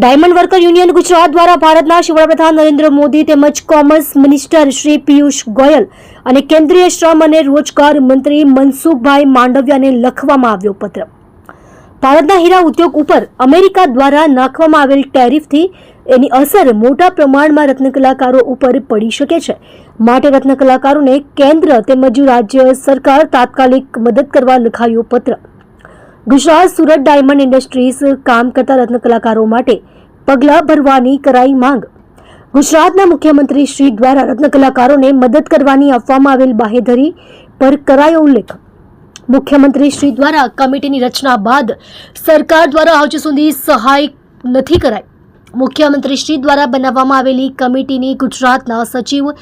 Diamond worker union Gujarat દ્વારા ભારતના વડાપ્રધાન નરેન્દ્ર મોદી તેમજ કોમર્સ મિનિસ્ટર શ્રી પિયુષ ગોયલ અને કેન્દ્રીય શ્રમ અને રોજગાર મંત્રી મનસુખભાઈ માંડવિયાને લખવામાં આવ્યો પત્ર. ભારતના હીરા ઉદ્યોગ ઉપર અમેરિકા દ્વારા નાખવામાં આવેલ ટેરિફથી એની અસર મોટા પ્રમાણમાં રત્નકલાકારો ઉપર પડી શકે છે. માટે રત્નકલાકારોને કેન્દ્ર તેમજ રાજ્ય સરકાર તાત્કાલિક મદદ કરવા લખાયો પત્ર. ગુજરાત સુરત ડાયમંડ ઇન્ડસ્ટ્રીઝ કામ કરતા રત્ન કલાકારો માટે પગલાં ભરવાની કરાઈ માંગ. ગુજરાતના મુખ્યમંત્રી શ્રી દ્વારા રત્ન કલાકારોને મદદ કરવાની આપવામાં આવેલ બાહેધરી પર કરાયો ઉલ્લેખ. મુખ્યમંત્રી શ્રી દ્વારા કમિટીની રચના બાદ સરકાર દ્વારા હજુ સુધી સહાય નથી કરાઈ. મુખ્યમંત્રી શ્રી દ્વારા બનાવવામાં આવેલી કમિટીની ગુજરાતના સચિવ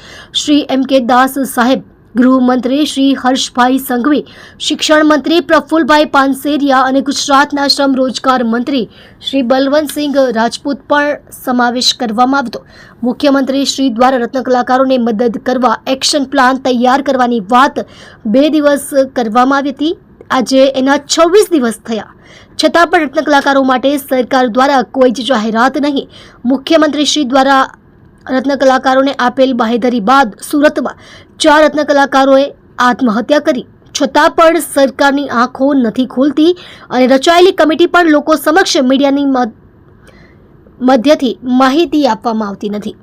શ્રી એમ કે દાસ સાહેબ ગૃહમંત્રી શ્રી હર્ષભાઈ સંઘવી શિક્ષણ મંત્રી પ્રફુલભાઈ પાનસેરિયા અને ગુજરાતના શ્રમ રોજગાર મંત્રી શ્રી બલવંતસિંહ રાજપૂત પણ સમાવેશ કરવામાં આવતો. મુખ્યમંત્રી શ્રી દ્વારા રત્ન કલાકારોને મદદ કરવા એક્શન પ્લાન તૈયાર કરવાની વાત બે દિવસ કરવામાં આવી હતી. આજે એના છવ્વીસ દિવસ થયા. છતાં પણ રત્નકલાકારો માટે સરકાર દ્વારા કોઈ જ જાહેરાત નહીં. મુખ્યમંત્રી શ્રી દ્વારા રત્ન કલાકારોને આપેલ બાહેધરી બાદ સુરતમાં ચાર રત્ન કલાકારોએ આત્મહત્યા કરી. છતાં પણ સરકારની આંખો નથી ખોલતી અને રચાયેલી કમિટી પણ લોકો સમક્ષ મીડિયાની મધ્યથી માહિતી આપવામાં આવતી નથી.